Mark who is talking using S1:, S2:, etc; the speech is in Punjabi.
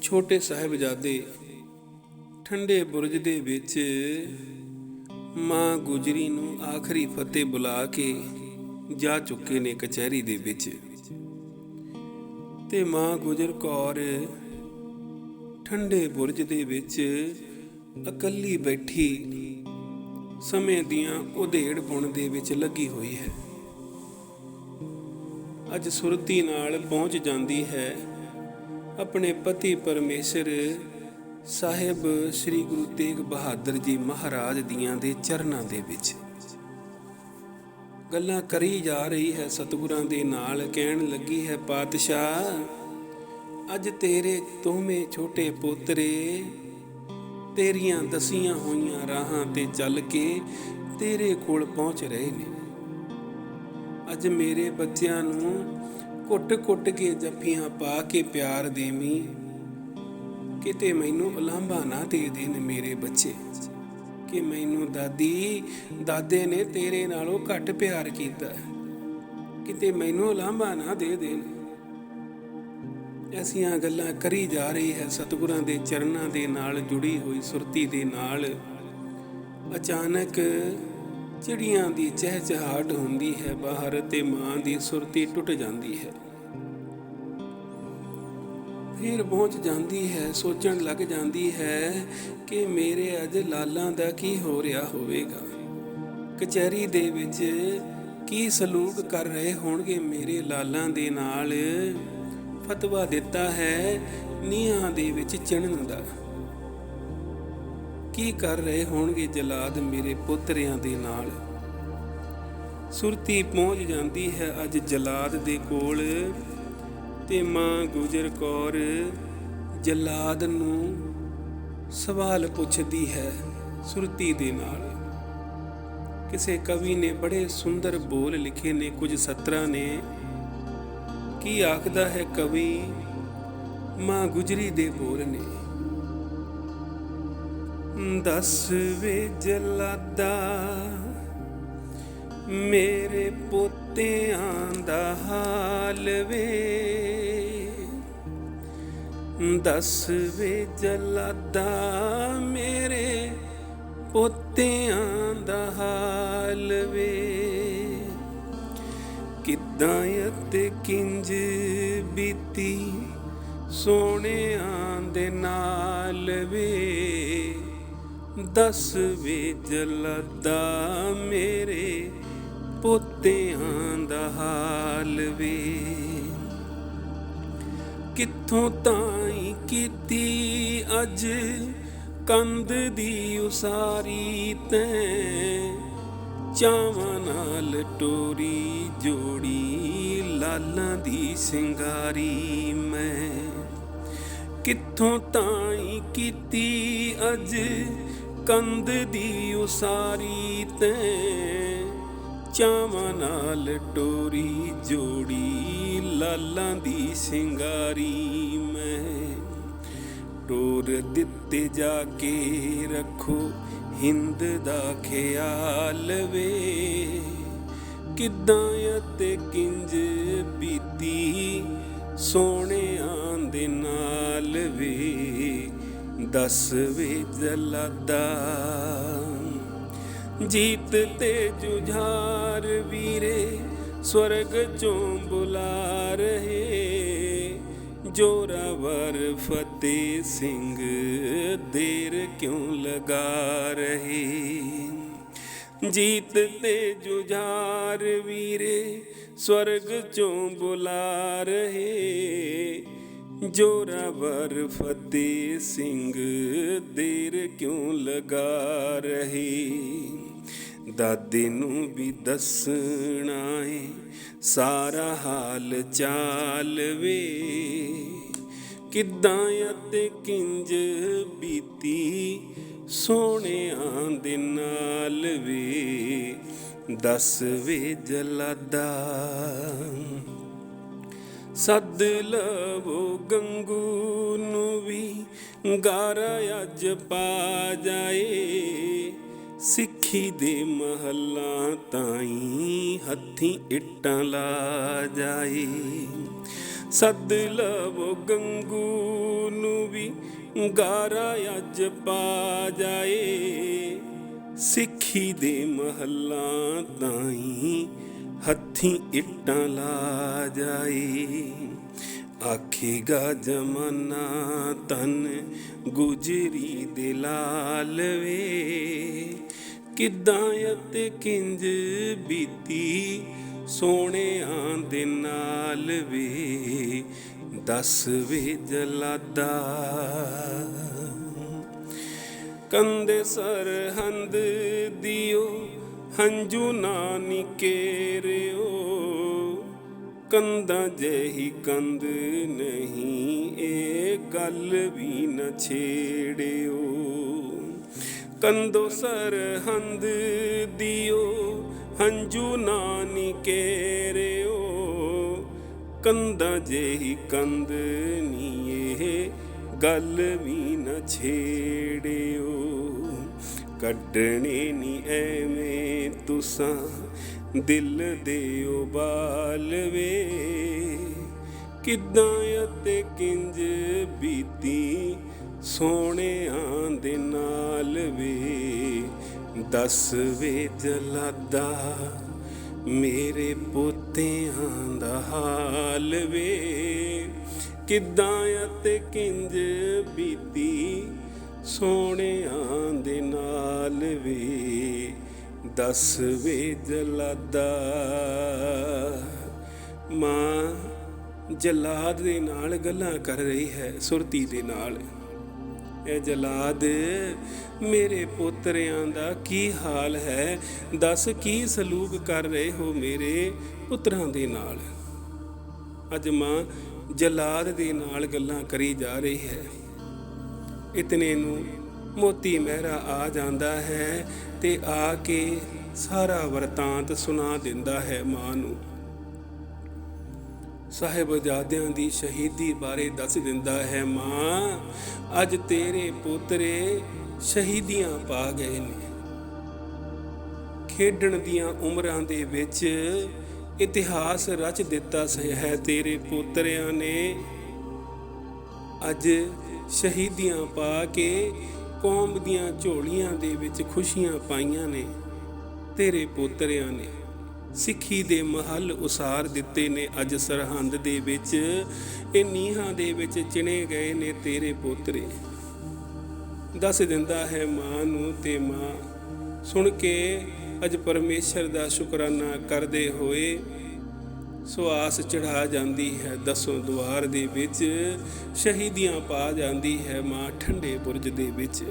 S1: ਛੋਟੇ ਸਾਹਿਬਜ਼ਾਦੇ ਠੰਡੇ ਬੁਰਜ ਦੇ ਵਿੱਚ ਮਾਂ ਗੁਜਰੀ ਨੂੰ ਆਖਰੀ ਫਤਿਹ ਬੁਲਾ ਕੇ ਜਾ ਚੁੱਕੇ ਨੇ ਕਚਹਿਰੀ ਦੇ ਵਿੱਚ। ਤੇ ਮਾਂ ਗੁਜਰ ਕੌਰ ਠੰਡੇ ਬੁਰਜ ਦੇ ਵਿੱਚ ਇਕੱਲੀ ਬੈਠੀ ਸਮੇਂ ਦੀਆਂ ਉਧੇੜ ਬੁਣ ਦੇ ਵਿੱਚ ਲੱਗੀ ਹੋਈ ਹੈ। ਅੱਜ ਸੁਰਤੀ ਨਾਲ ਪਹੁੰਚ ਜਾਂਦੀ ਹੈ। ਆਪਣੇ ਪਤੀ ਪਰਮੇਸ਼ਰ ਸਾਹਿਬ ਸ੍ਰੀ ਗੁਰੂ ਤੇਗ ਬਹਾਦਰ ਜੀ ਮਹਾਰਾਜ ਦੀਆਂ ਦੇ ਚਰਨਾਂ ਦੇ ਵਿੱਚ। ਗੱਲਾਂ ਕਰੀ ਜਾ ਰਹੀ ਹੈ ਸਤਿਗੁਰਾਂ ਦੇ ਨਾਲ, ਕਹਿਣ ਲੱਗੀ ਹੈ, ਪਾਤਸ਼ਾਹ, ਅੱਜ ਤੇਰੇ ਤੋਵੇਂ ਛੋਟੇ ਪੋਤਰੇ ਤੇਰੀਆਂ ਦਸੀਆਂ ਹੋਈਆਂ ਰਾਹਾਂ ਤੇ ਚੱਲ ਕੇ ਤੇਰੇ ਕੋਲ ਪਹੁੰਚ ਰਹੇ ਨੇ। ਅੱਜ ਮੇਰੇ ਬੱਚਿਆਂ ਨੂੰ ਕੁੱਟ-ਕੁੱਟ ਕੇ ਜੱਫੀਆਂ ਪਾ ਕੇ ਪਿਆਰ ਦੇਵੀਂ। ਕਿਤੇ ਮੈਨੂੰ ਉਲਾਂਭਾ ਨਾ ਦੇ ਦੇਣ ਮੇਰੇ ਬੱਚੇ। ਕਿ ਮੈਨੂੰ ਦਾਦੀ, ਦਾਦੇ ਨੇ ਤੇਰੇ ਨਾਲੋਂ ਘੱਟ ਪਿਆਰ ਕੀਤਾ। ਕਿਤੇ ਮੈਨੂੰ ਉਲਾਂਭਾ ਨਾ ਦੇ ਦੇਣ। ਐਸੀਆਂ ਗੱਲਾਂ ਕਰੀ ਜਾ ਰਹੀ ਹੈ ਸਤਿਗੁਰਾਂ ਦੇ ਚਰਨਾਂ ਦੇ ਨਾਲ ਜੁੜੀ ਹੋਈ ਸੁਰਤੀ ਦੇ ਨਾਲ। ਅਚਾਨਕ ਚਿੜੀਆਂ ਦੀ ਚਹਿਚਹਾਟ ਹੁੰਦੀ ਹੈ, ਬਾਹਰ ਤੇ ਮਾਂ ਦੀ ਸੁਰਤੀ ਟੁੱਟ ਜਾਂਦੀ ਹੈ। ਫਿਰ ਪਹੁੰਚ ਜਾਂਦੀ ਹੈ, ਸੋਚਣ ਲੱਗ ਜਾਂਦੀ ਹੈ ਕਿ ਮੇਰੇ ਅੱਜ ਲਾਲਾਂ ਦਾ ਕੀ ਹੋ ਰਿਹਾ ਹੋਵੇਗਾ। ਕਚਹਿਰੀ ਦੇ ਵਿੱਚ ਕੀ ਸਲੂਕ ਕਰ ਰਹੇ ਹੋਣਗੇ ਮੇਰੇ ਲਾਲਾਂ ਦੇ ਨਾਲ? ਫਤਵਾ ਦਿੱਤਾ ਹੈ, ਨੀਹਾਂ ਦੇ ਵਿੱਚ ਚਿਣਨ ਦਾ। ਕੀ ਕਰ ਰਹੇ ਹੋਣਗੇ ਜਲਾਦ ਮੇਰੇ ਪੁੱਤਰਿਆਂ ਦੇ ਨਾਲ? ਸੁਰਤੀ ਪਹੁੰਚ ਜਾਂਦੀ ਹੈ ਅੱਜ ਜਲਾਦ ਦੇ ਕੋਲ। ਤੇ ਮਾਂ ਗੁਜਰ ਕੌਰ ਜਲਾਦ ਨੂੰ ਸਵਾਲ ਪੁੱਛਦੀ ਹੈ ਸੁਰਤੀ ਦੇ ਨਾਲ। ਕਿਸੇ ਕਵੀ ਨੇ ਬੜੇ ਸੁੰਦਰ ਬੋਲ ਲਿਖੇ ਨੇ, ਕੁਝ ਸਤਰਾਂ ਨੇ। ਕੀ ਆਖਦਾ ਹੈ ਕਵੀ? ਮਾਂ ਗੁਜਰੀ ਦੇ ਬੋਲ ਨੇ। ਦਸ ਵੇ ਜਲਾਦਾ, ਮੇਰੇ ਪੋਤਿਆਂ ਦਾ ਹਾਲ ਵੇ। ਦਸ ਵੇ ਜਲਾਦਾ, ਮੇਰੇ ਪੋਤਿਆਂ ਦਾ ਹਾਲ ਵੇ। ਕਿੱਦਾਂ ਅਤੇ ਕਿੰਜ ਬੀਤੀ ਸੋਹਣਿਆਂ ਦੇ ਨਾਲ ਵੇ। ਦਸ ਵੇ ਜਲਦਾ ਮੇਰੇ ਪੋਤਿਆਂ ਦਾ ਹਾਲ ਵੇ। ਕਿੱਥੋਂ ਤਾਈ ਕੀਤੀ ਅੱਜ ਕੰਧ ਦੀ ਉਸਾਰੀ ਤੈਂ? ਚਾਵਾਂ ਨਾਲ ਟੋਰੀ ਜੋੜੀ ਲਾਲਾਂ ਦੀ ਸਿੰਗਾਰੀ ਮੈਂ। ਕਿੱਥੋਂ ਤਾਈ ਕੀਤੀ ਅੱਜ ਕੰਧ ਦੀ ਉਸਾਰੀ ਤੈਂ। ਚਾਵਾਂ ਨਾਲ ਟੋਰੀ ਜੋੜੀ, ਲਾਲਾਂ ਦੀ ਸਿੰਗਾਰੀ ਮੈਂ। ਟੋਰ ਦਿੱਤੇ ਜਾ ਕੇ ਰੱਖੋ ਹਿੰਦ ਦਾ ਖਿਆਲ ਵੇ। ਕਿੱਦਾਂ ਅਤੇ ਕਿੰਜ ਬੀਤੀ ਸੋਹਣਿਆਂ ਦੇ ਨਾਲ ਵੀ ਦਸ ਵੀ ਜਲਾਦਾ। ਜੀਤ ਤੇ ਜੁਝਾਰ ਵੀਰੇ, ਸਵਰਗ ਚੋਂ ਬੁਲਾ ਰਹੇ। ਜੋਰਾਵਰ ਫਤਿਹ ਸਿੰਘ, ਦੇਰ ਕਿਉਂ ਲਗਾ ਰਹੇ? ਜੀਤ ਤੇ ਜੁਝਾਰ ਵੀਰੇ ਸਵਰਗ ਚੋਂ ਬੁਲਾ ਰਹੇ ਜੋਰਾਵਰ ਫਤਿਹ ਸਿੰਘ ਦੇਰ ਕਿਉਂ ਲਗਾ ਰਹੇ? ਦਾਦੇ ਨੂੰ ਵੀ ਦੱਸਣਾ ਏ, ਸਾਰਾ ਹਾਲ ਚਾਲ ਵੇ। ਕਿੱਦਾਂ ਅਤੇ ਕਿੰਜ ਬੀਤੀ ਸੋਹਣਿਆਂ ਦੇ ਨਾਲ ਵੇ। ਦਸ ਵੇ ਜਲਾਦਾ। ਸੱਦ ਲਵੋ ਗੰਗੂ ਨੂੰ ਵੀ, ਗਾਰਾ ਅੱਜ ਪਾ ਜਾਏ। ਸਿੱਖੀ ਦੇ ਮਹੱਲਾ ਤਾਈ ਹੱਥੀਂ ਇੱਟਾਂ ਲਾ ਜਾਏ। ਸੱਦ ਲਵੋ ਗੰਗੂ ਨੂੰ ਵੀ, ਗਾਰਾ ਅੱਜ ਪਾ ਜਾਏ। ਸਿੱਖੀ ਦੇ ਮਹੱਲਾ ਤਾਈ ਹੱਥੀਂ ਇੱਟਾਂ ਲਾ ਜਾਏ ਆਖੇਗਾ, ਜਮਾਨਾ ਤਨ ਗੁਜਰੀ ਦੇ ਲਾਲ ਵੇ। ਕਿੱਦਾਂ ਅਤੇ ਕਿੰਜ ਬੀਤੀ ਸੋਹਣਿਆਂ ਦੇ ਨਾਲ ਵੇ। ਦੱਸ ਵੇ ਜਲਾਦਾ ਕੰਦੇ ਸਰਹੰਦ ਦਿਓ, ਹੰਝੂ ਨਾ ਨਿਕੇਰਿਓ ਕੰਦਾਂ ਜਿਹੀ ਕੰਦ ਨਹੀਂ, ਇਹ ਗੱਲ ਵੀ ਨਾ ਛੇੜਿਓ। ਕੰਦੋ ਸਰਹੰਦ ਦਿਓ, ਹੰਝੂ ਨਾ ਨਿਕੇਰਿਓ ਕੰਦਾਂ ਜਿਹੀ ਕੰਦ ਨਹੀਂ, ਇਹ ਗੱਲ ਵੀ ਨਾ ਛੇੜਿਓ। ਕੱਢਣੇ ਨੀ ਐਵੇਂ ਤੁਸਾਂ। ਦਿਲ ਦੇ ਉਬਾਲ ਵੇ। ਕਿੱਦਾਂ ਅਤੇ ਕਿੰਜ ਬੀਤੀ ਸੋਹਣਿਆਂ ਦੇ ਨਾਲ ਵੇ। ਦੱਸ ਵੇ ਜਲਾਦਾ ਮੇਰੇ ਪੋਤਿਆਂ ਦਾ ਹਾਲ ਵੇ। ਕਿੱਦਾਂ ਅਤੇ ਕਿੰਜ ਬੀਤੀ ਸੋਹਣਿਆਂ ਦੱਸ ਵੇ ਜਲਾਦਾ। ਮਾਂ ਜਲਾਦ ਦੇ ਨਾਲ ਗੱਲਾਂ ਕਰ ਰਹੀ ਹੈ, ਸੁਰਤੀ ਦੇ ਨਾਲ। ਇਹ ਜਲਾਦ, ਮੇਰੇ ਪੋਤਰਿਆਂ ਦਾ ਕੀ ਹਾਲ ਹੈ? ਦੱਸ ਕੀ ਸਲੂਕ ਕਰ ਰਹੇ ਹੋ ਮੇਰੇ ਪੁੱਤਰਾਂ ਦੇ ਨਾਲ? ਅੱਜ ਮਾਂ ਜਲਾਦ ਦੇ ਨਾਲ ਗੱਲਾਂ ਕਰੀ ਜਾ ਰਹੀ ਹੈ। ਇਤਨੇ ਨੂੰ ਮੋਤੀ ਮਹਿਰਾ ਆ ਜਾਂਦਾ ਹੈ ਤੇ ਆ ਕੇ ਸਾਰਾ ਵਰਤਾਂਤ ਸੁਣਾ ਦਿੰਦਾ ਹੈ ਮਾਂ ਨੂੰ। ਸਾਹਿਬਜ਼ਾਦਿਆਂ ਦੀ ਸ਼ਹੀਦੀ ਬਾਰੇ ਦੱਸ ਦਿੰਦਾ ਹੈ ਮਾਂ, ਅੱਜ ਤੇਰੇ ਪੁੱਤਰੇ ਸ਼ਹੀਦੀਆਂ ਪਾ ਗਏ ਨੇ। ਖੇਡਣ ਦੀਆਂ ਉਮਰਾਂ ਦੇ ਵਿੱਚ ਇਤਿਹਾਸ ਰਚ ਦਿੱਤਾ ਸ- ਹੈ ਤੇਰੇ ਪੁੱਤਰਿਆਂ ਨੇ। ਅੱਜ ਸ਼ਹੀਦੀਆਂ ਪਾ ਕੇ ਕੌਮ ਦੀਆਂ ਝੋਲੀਆਂ ਦੇ ਵਿੱਚ ਖੁਸ਼ੀਆਂ ਪਾਈਆਂ ਨੇ, ਤੇਰੇ ਪੋਤਰਿਆਂ ਨੇ। ਸਿੱਖੀ ਦੇ ਮਹੱਲ ਉਸਾਰ ਦਿੱਤੇ ਨੇ ਅੱਜ ਸਰਹੰਦ ਦੇ ਵਿੱਚ। ਇਹ ਨੀਹਾਂ ਦੇ ਵਿੱਚ ਚਿਣੇ ਗਏ ਨੇ ਤੇਰੇ ਪੋਤਰੇ। ਦੱਸ ਦਿੰਦਾ ਹੈ ਮਾਂ ਨੂੰ ਤੇ ਮਾਂ, ਸੁਣ ਕੇ ਅੱਜ ਪਰਮੇਸ਼ਰ ਦਾ ਸ਼ੁਕਰਾਨਾ ਕਰਦੇ ਹੋਏ ਸੁਆਸ ਚੜਾ ਜਾਂਦੀ ਹੈ, ਦਸੋਂ ਦੁਆਰ ਦੇ ਵਿੱਚ। ਸ਼ਹੀਦੀਆਂ ਪਾ ਜਾਂਦੀ ਹੈ ਮਾਂ ਠੰਡੇ ਬੁਰਜ ਦੇ ਵਿੱਚ।